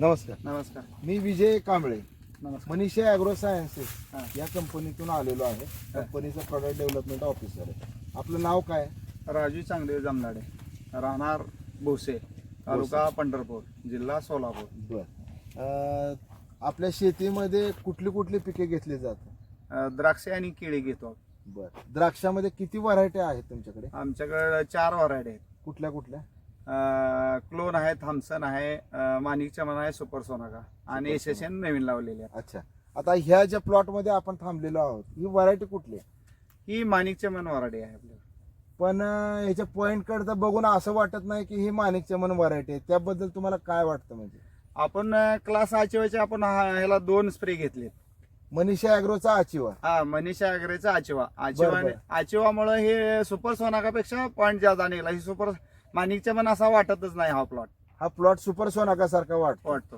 नमस्कार. नमस्कार. मी विजय कांबळे. नमस्कार. मनीषा अॅग्रो सायन्सेस हा. या कंपनीतून आलेलो आहे. कंपनीचा प्रॉडक्ट डेव्हलपमेंट ऑफिसर आहे. आपलं नाव काय? राजू चांगदेव जमनाडे राहणार भोसे तालुका पंढरपूर जिल्हा सोलापूर. बर. आपल्या शेतीमध्ये कुठली कुठली पिके घेतली जातात? अ, द्राक्षे आणि केळी घेतो. बर. द्राक्षामध्ये किती व्हरायटी आहेत तुमच्याकडे? आमच्याकडे चार व्हरायटी आहेत. कुठल्या कुठल्या? क्लोन आहे थॉम्सन आहे अ, माणिक चमन आहे सुपर सोनाका. आणि एस एस एन नवीन लावलेली आहे. अच्छा. आता ह्या ज्या प्लॉटमध्ये आपण थांबलेलो आहोत ही व्हरायटी कुठली आहे? ही माणिक चमन व्हरायटी आहे आपल्याकडे पण अं, ह्याच्या पॉइंटकडे बघून असं वाटत नाही की ही माणिक चमन व्हरायटी आहे. त्याबद्दल तुम्हाला काय वाटतं म्हणजे? आपण क्लास आचेवायचे आपण हा- ह्याला दोन स्प्रे घेतले मनीषा अॅग्रोचा आचिवा. हा मनीषा आगरेचा आचिवा. आचिवा बरं. आचिवामुळे हे सुपर सोनाकापेक्षा पॉईंट जास्त निघाला ही सुपर माणिक चमन असा वाटतच नाही हा प्लॉट हा प्लॉट सुपर सोनाका सारखा वाटतो.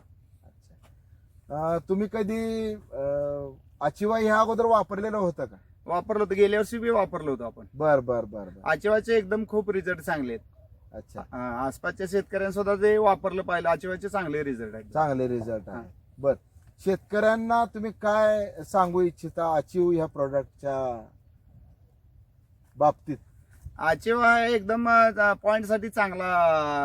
अं, तुम्ही कधी अं, आचिवा ह्या अगोदर वापरलेलं होतं का? वापरलं होतं. गेल्या वर्षी बी वापरलं होतं आपण. बर बर बर बर. आचिवाचे एकदम खूप रिझल्ट चांगले आहेत. अच्छा. अं, आसपासच्या शेतकऱ्यांना सुद्धा ते वापरलं पाहिजे आचिवाचे चांगले रिझल्ट आहेत. चांगले रिझल्ट. आहे. बर. शेतकऱ्यांना तुम्ही काय सांगू इच्छिता अचीव ह्या प्रोडक्टच्या बाबतीत? आचिवा एकदम पॉइंटसाठी चांगला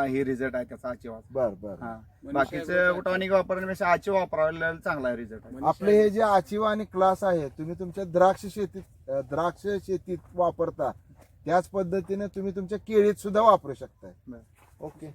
हे रिझल्ट आहे त्याचा आचिवा बर बर. हा. बाकीचं टॉनिक वापरण्यापेक्षा आचिवा वापरायला चांगला रिझल्ट आहे. आपले हे जे आचिवा आणि क्लास आहे तुम्ही तुमच्या द्राक्ष शेतीत द्राक्ष शेतीत वापरता त्याच पद्धतीने तुम्ही तुमच्या केळीत सुद्धा वापरू शकताय. बरं. ओके.